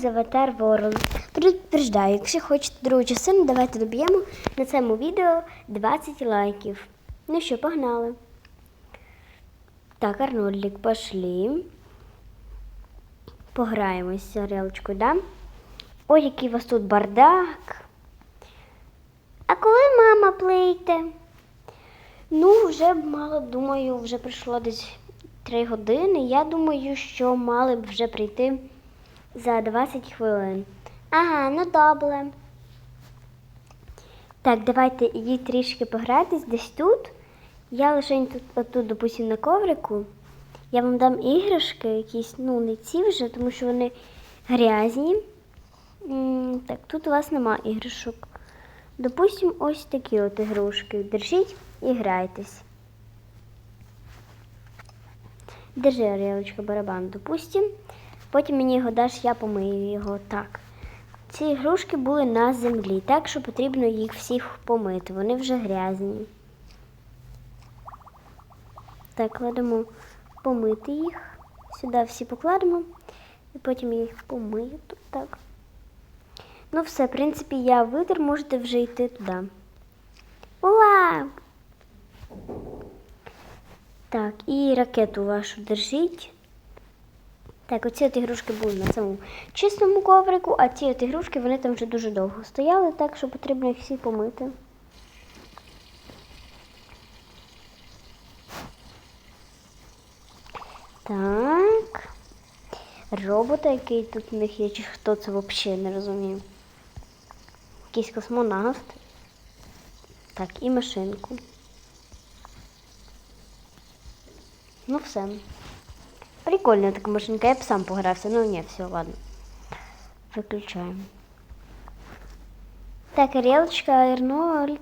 Roblox Avatar World. Предупреждаю, якщо хочете другу частину, давайте доб'ємо на цьому відео 20 лайків. Ну що, погнали. Так, Арнольдик, пошли. Пограємось з орелочкою, да? Ой, який у вас тут бардак. А коли мама плейте? Ну, вже мало, думаю, вже пройшло десь 3 години. Я думаю, що мали б вже прийти за 20 хвилин. Ага, ну добре. Так, давайте ідіть трішки погратись десь тут. Я лише тут, отут, допустим, на коврику. Я вам дам іграшки, якісь, ну, не ці вже, тому що вони грязні. Так, тут у вас нема іграшок. Допустим, ось такі от ігрушки. Держіть і грайтесь. Держи, Орілочка, барабан, допустим. Потім мені його даш, я помию його так. Ці ігрушки були на землі, так що потрібно їх всіх помити. Вони вже грязні. Так, кладемо помити їх. Сюди всі покладемо. І потім я їх помию тут так. Ну, все, в принципі, я витер, можете вже йти туди. Ура! Так, і ракету вашу держіть. Так, оці от ігрушки були на цьому чистому коврику, а ці от ігрушки вони там вже дуже довго стояли, так що потрібно їх всі помити. Так. Робота, який тут в них є, чи хто це взагалі не розумію. Якийсь космонавт. Так, і машинку. Ну все. Прикольна така машинка, я б сам погрався. Ну ні, все, ладно. Виключаємо. Так, Арелочка, Арнольд.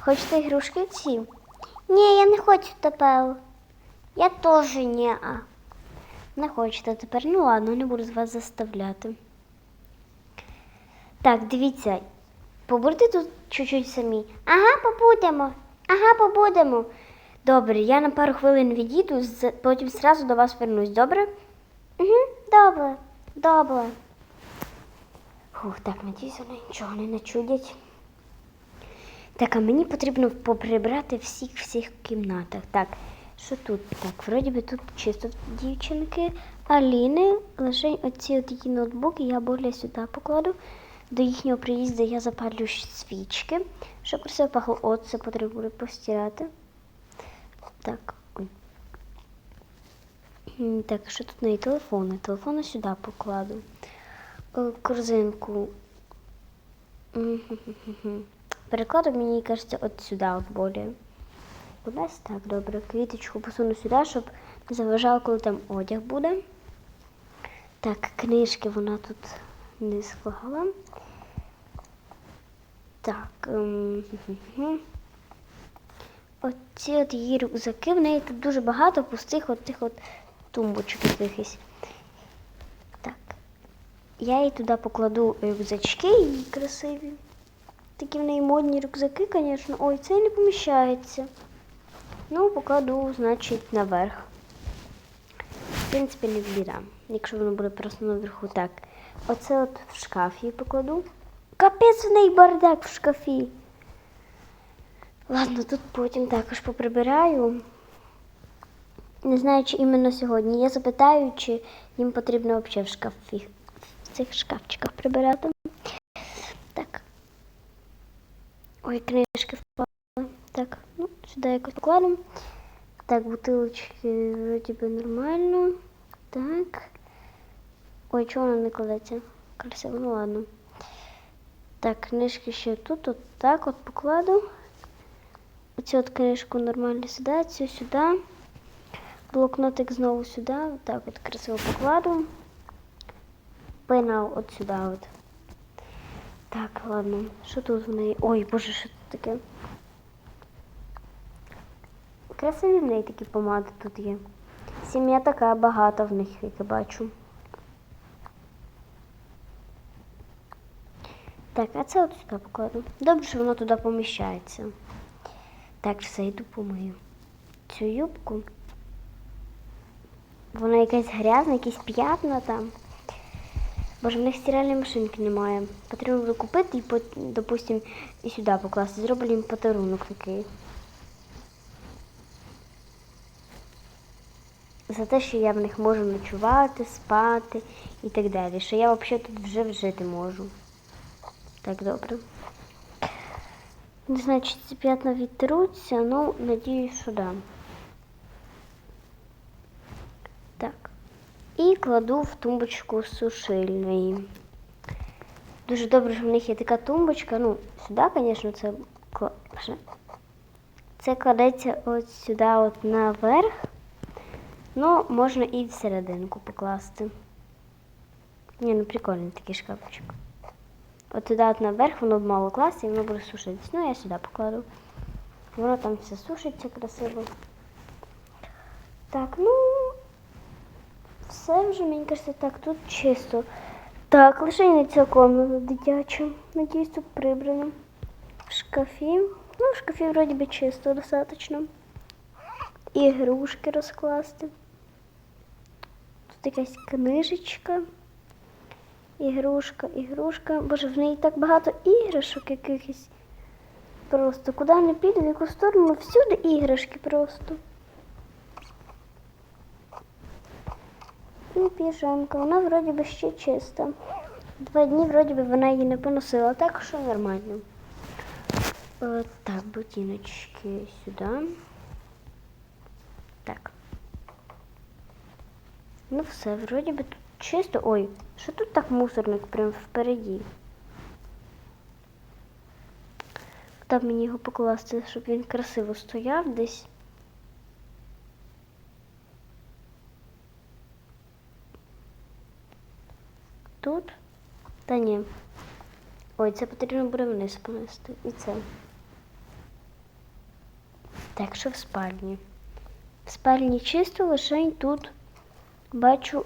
Хочете ігрушки ці? Ні, я не хочу тепер. Я теж ні. Не хочете тепер. Ну ладно, не буду з вас заставляти. Так, дивіться, побудьте тут чуть-чуть самі. Ага, побудемо. Ага, побудемо. Добре, я на пару хвилин відійду, потім зразу до вас вернусь, добре? Угу, добре, добре. Фух, так, надіюсь, вони нічого не начудять. Так, а мені потрібно поприбрати всіх всіх кімнатах. Так, що тут? Так, вроді би тут чисто дівчинки. Аліни, лише оці от її ноутбуки я более сюди покладу. До їхнього приїзду я запалю свічки, щоб красиво пахло. От це потрібно постирати. Так. Так, що тут на її телефони? Телефони сюди покладу. Корзинку. Перекладу, мені кажеться, от сюди, от более. Кудись так, добре. Квіточку посуну сюди, щоб не заважало, коли там одяг буде. Так, книжки вона тут не склала. Так. Оці от її рюкзаки, в неї тут дуже багато пустих от тих от тумбочок якихось. Так. Я їй туди покладу рюкзачки її красиві. Такі в неї модні рюкзаки, звісно. Ой, цей не поміщається. Ну, покладу, значить, наверх. В принципі, не біда, якщо воно буде просто наверху. Так. Оце от в шкаф її покладу. Капець в неї бардак в шкафі. Ладно, тут потім також поприбираю. Не знаю, чи іменно сьогодні. Я запитаю, чи їм потрібно взагалі в шкафі, в цих шкафчиках прибирати. Так. Ой, книжки впали. Так, ну, сюди якось покладемо. Так, бутилочки вроді би нормально. Так. Ой, чого вона не кладеться? Красиво, ну ладно. Так, книжки ще тут, от так от покладу. Оцю от книжку нормально сюди, цю сюди. Блокнотик знову сюди. Так от красиво покладу. Пенал от сюди от. Так, ладно. Що тут в неї? Ой, боже, що тут таке? Красиві в неї такі помади тут є. Сім'я така багата в них, як я бачу. Так, а це от сюди покладу. Добре, що воно туди поміщається. Так, все, йду помию. Цю юбку. Вона якась грязна, якісь п'ятна там. Боже, в них стиральної машинки немає. Потрібно купити і, допустим, і сюди покласти. Зроблю їм подарунок такий. За те, що я в них можу ночувати, спати і так далі. Що я взагалі тут вже жити можу. Так, добре. Не знаю, чи ці п'ятна відтруться, ну, надіюсь, що да. Так. І кладу в тумбочку сушильної. Дуже добре, що в них є така тумбочка. Ну, сюди, звісно, це кла- ще. Це кладеться от сюди, от наверх. Ну, можна і всерединку покласти. Ні, ну прикольний такий шкафчик. От туди наверх воно б мало класти і воно буде сушитись. Ну, я сюди покладу. Воно там все сушиться красиво. Так, ну все вже, мені кажеться, так, тут чисто. Так, лише не ця комната. Надіюсь, тут прибрано. В шкафі. Ну, в шкафі вроді би чисто достатньо. Ігрушки розкласти. Тут якась книжечка. Ігрушка, ігрушка. Боже, в неї так багато іграшок якихось. Просто куди не піду, в яку сторону, всюди іграшки просто. І піжамка, вона вроді би ще чиста. Два дні вроді би вона її не поносила, так що нормально. Е, так, ботиночки сюди. Так. Ну все, вроді би тут чисто. Ой, що тут так мусорник прям впереді? Б мені його покласти, щоб він красиво стояв десь. Тут? Та ні. Ой, це потрібно буде вниз понести. І це. Так, що в спальні? В спальні чисто, лише тут бачу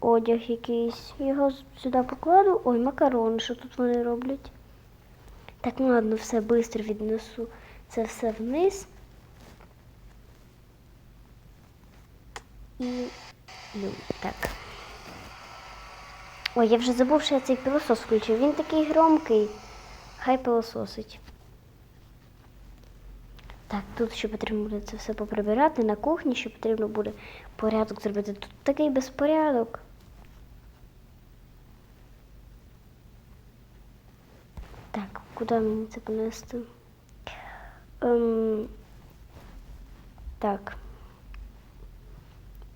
одяг якийсь. Його сюди покладу. Ой, макарони, що тут вони роблять. Так, ну ладно, все швидко віднесу це все вниз. І ну, так. Ой, я вже забув, що я цей пилосос включив. Він такий громкий. Хай пилососить. Так, тут ще потрібно буде це все поприбирати на кухні, ще потрібно буде порядок зробити. Тут такий безпорядок. Так, куди мені це понести? Ем, так.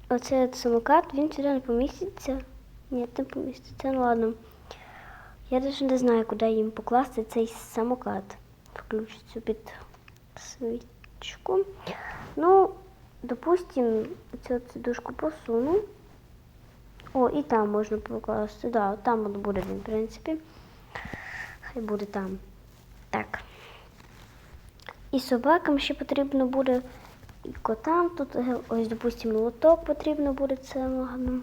Оце самокат, він сюди не поміститься. Ні, не поміститься. Ну ладно. Я навіть не знаю, куди їм покласти цей самокат. Включиться під свічку. Ну, допустим, цю сидушку посуну. О, і там можна покласти. Да, там от буде він, в принципі. Хай буде там. Так. І собакам ще потрібно буде, і котам тут, е, ось, допустимо, лоток потрібно буде це ладно.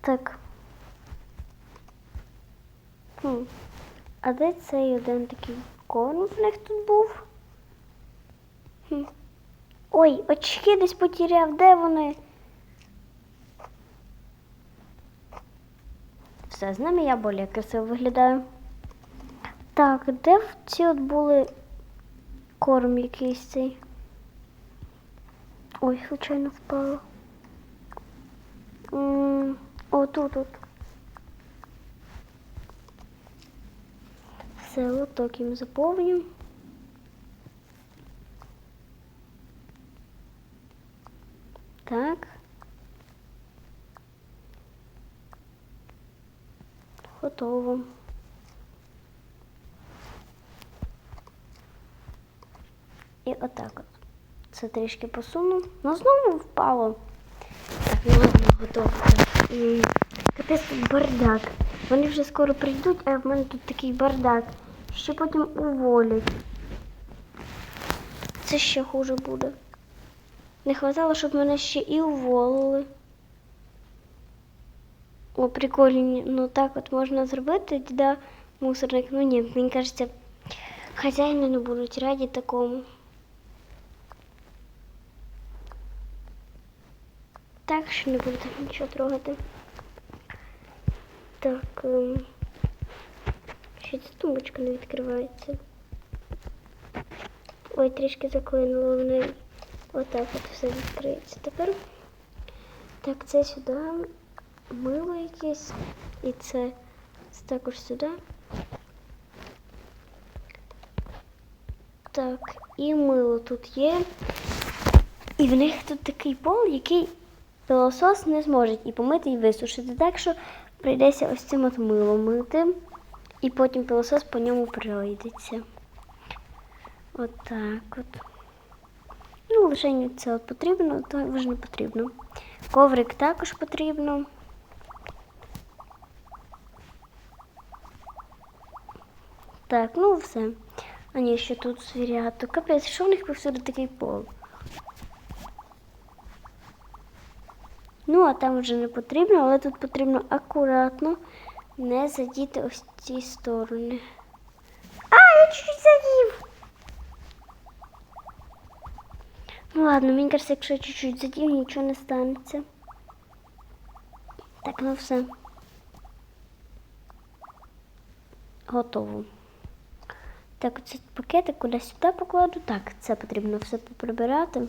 Так. Хм. А де цей один такий корм в них тут був? Хм. Ой, очки десь потеряв, де вони? Все, з ними я більш красиво виглядаю. Так, де в ці от були корм якийсь цей? Ой, случайно впало. О, тут, тут. Все, лоток їм заповню. Так. Готово. Отак. Це трішки посуну. Ну знову впало. Так, ну ладно, готово. Капець бардак. Вони вже скоро прийдуть, а в мене тут такий бардак. Ще потім уволять. Це ще хуже буде. Не хватало, щоб мене ще і уволили. О, прикольно. Ну так от можна зробити, діда мусорник. Ну ні, мені кажеться, хазяїни не будуть раді такому. Так що не буду нічого трогати. Так. ем, Що ця тумбочка не відкривається? Ой, трішки заклинуло в неї. Отак от все відкриється. Тепер так, це сюди. Мило якесь. І це також сюди. Так, і мило тут є. І в них тут такий пол, який пилосос не зможе і помити, і висушити. Так що прийдеться ось цим от милом мити, і потім пилосос по ньому пройдеться. Отак от. Ну, лише це от потрібно, то вже не потрібно. Коврик також потрібно. Так, ну все. А ні, ще тут звірято. Капець, що в них повсюди такий пол? Ну, а там вже не потрібно, але тут потрібно акуратно не задіти ось ці сторони. А, я чуть-чуть задів! Ну ладно, мені кажется, якщо я чуть-чуть задів, нічого не станеться. Так, ну все. Готово. Так, оце пакетик куди сюди покладу. Так, це потрібно все поприбирати.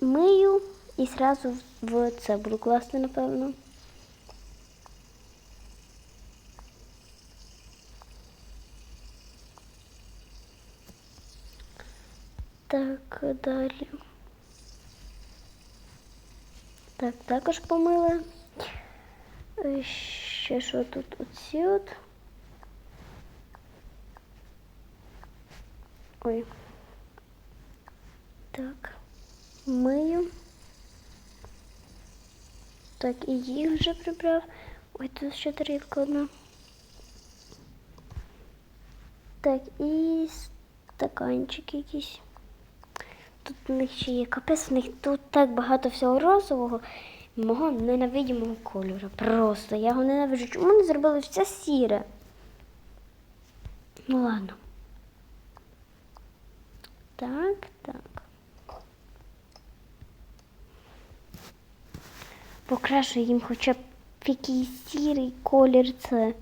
Мию і зразу в це буду класти, напевно. Так, далі. Так, також помила. Е, Ще що тут оці от. Ой. Так. Мию. Так, і їх вже прибрав. Ой, тут ще тарілка одна. Так, і стаканчик якийсь. Тут у них ще є капець, у них тут так багато всього розового, мого ненавидимого кольору. Просто я його ненавиджу. Чому не зробили все сіре? Ну ладно. Так, так. Покрашу їм хоча б якийсь сірий колір це.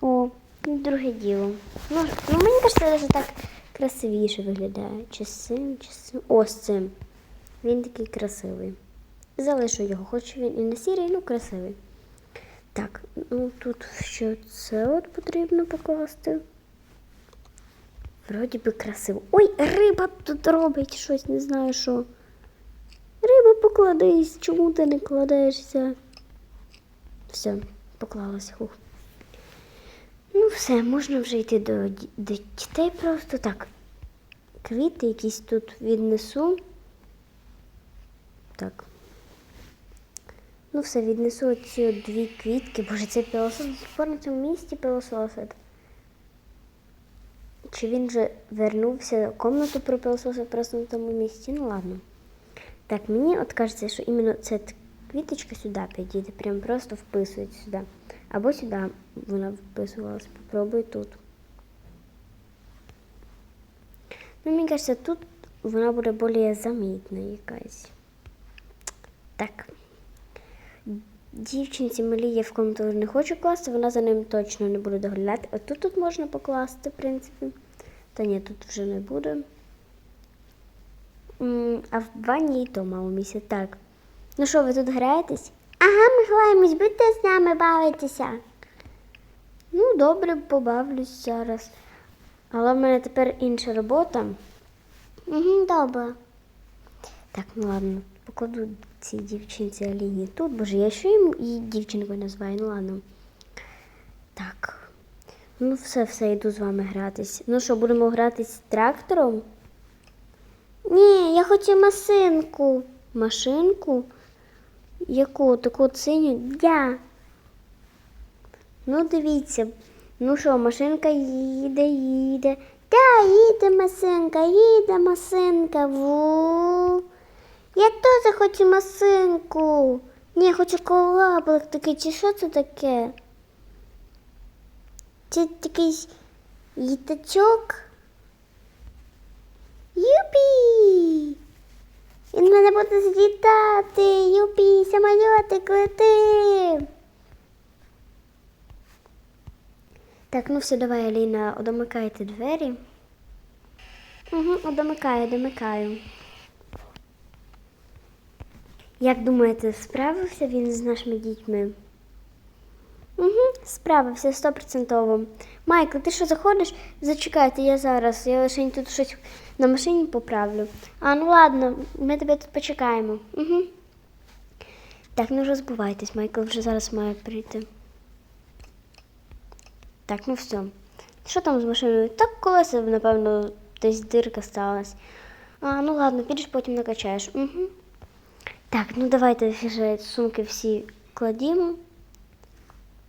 О, друге діло. Ну, ну мені кажеться, це так красивіше виглядає. Чи з цим, чи цим. О, цим. Він такий красивий. Залишу його, хоч він і не сірий, ну красивий. Так, ну тут ще це от потрібно покласти. Вроді би красиво. Ой, риба тут робить щось, не знаю що. Риба, покладись, чому ти не кладешся? Все, поклалась. Хух. Ну, все, можна вже йти до, до дітей просто так. Квіти якісь тут віднесу. Так. Ну, все, віднесу ці дві квітки. Боже, сих пор на цьому місці пилососить. Чи він вже вернувся комнату про пилососив просто на тому місці? Ну ладно. Так, мені от кажеться, що іменно ця квіточка сюди підійде, прям просто вписується сюди. Або сюди вона вписувалась. Попробуй тут. Ну, мені кажеться, тут вона буде більш замітна якась. Так. Дівчинці малі я в комнату не хочу класти, вона за ним точно не буде доглядати. А тут тут можна покласти, в принципі. Та ні, тут вже не буде. А в ванні і то мало місця. Так. Ну що, ви тут граєтесь? Ага, ми граємось, будете з нами бавитися. Ну, добре, побавлюсь зараз. Але в мене тепер інша робота. Угу, добре. Так, ну ладно, покладу цій дівчинці Аліні тут, боже, я їм її дівчинкою називаю, ну ладно. Так. Ну, все, все, йду з вами гратись. Ну що, будемо гратись з трактором? Ні, я хочу машинку. Машинку? Яку? Таку синю? Я. Ну, дивіться. Ну що, машинка їде, їде. Та, їде машинка, їде машинка. Ву. Я теж хочу машинку. Ні, хочу колаблик такий, чи що це таке? Це такий літачок. Юпі! буду злітати. Юпі, самолітик, лети. Так, ну все, давай, Аліна, домикайте двері. Угу, домикаю, домикаю. Як думаєте, справився він з нашими дітьми? Угу, справився стопроцентово. Майкл, ти що заходиш? Зачекайте, я зараз. Я лише тут щось на машині поправлю. А, ну ладно, ми тебе тут почекаємо. Угу. Так, не розбувайтесь, Майкл вже зараз має прийти. Так, ну все. Що там з машиною? Так колеса, напевно, десь дирка сталась. А, ну ладно, підеш потім накачаєш. Угу. Так, ну давайте вже сумки всі кладімо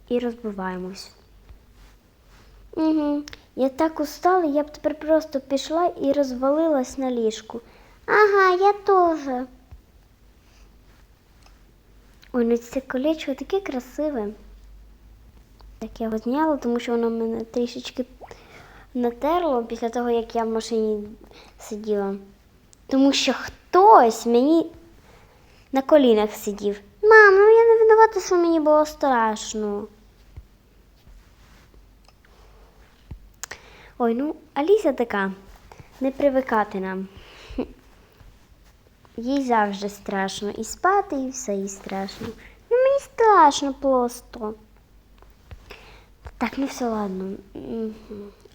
і розбиваємось. Угу. Я так устала, я б тепер просто пішла і розвалилась на ліжку. Ага, я теж. Ой, ну це колечко таке красиве. Так я його зняла, тому що воно мене трішечки натерло після того, як я в машині сиділа. Тому що хтось мені на колінах сидів. Мам, ну я не винувата, що мені було страшно. Ой, ну Аліся така, не привикати нам. Їй завжди страшно. І спати, і все їй страшно. Ну мені страшно просто. Так, ну все, ладно.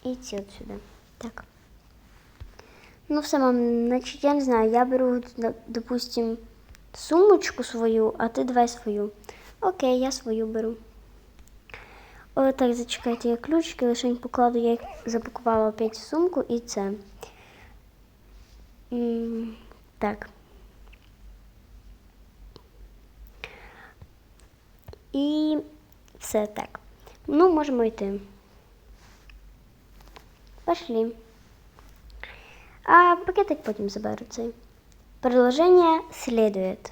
Идти отсюда. Так. Ну все, мам, значит, я не знаю, я беру, допустим, сумочку свою, а ти давай свою. Окей, я свою беру. О, так, зачекайте, я ключики лише покладу, я їх запакувала опять в сумку і це. М, Так. І все так. Ну, можемо йти. Пошли. А пакетик потім заберу цей. Продолжение следует.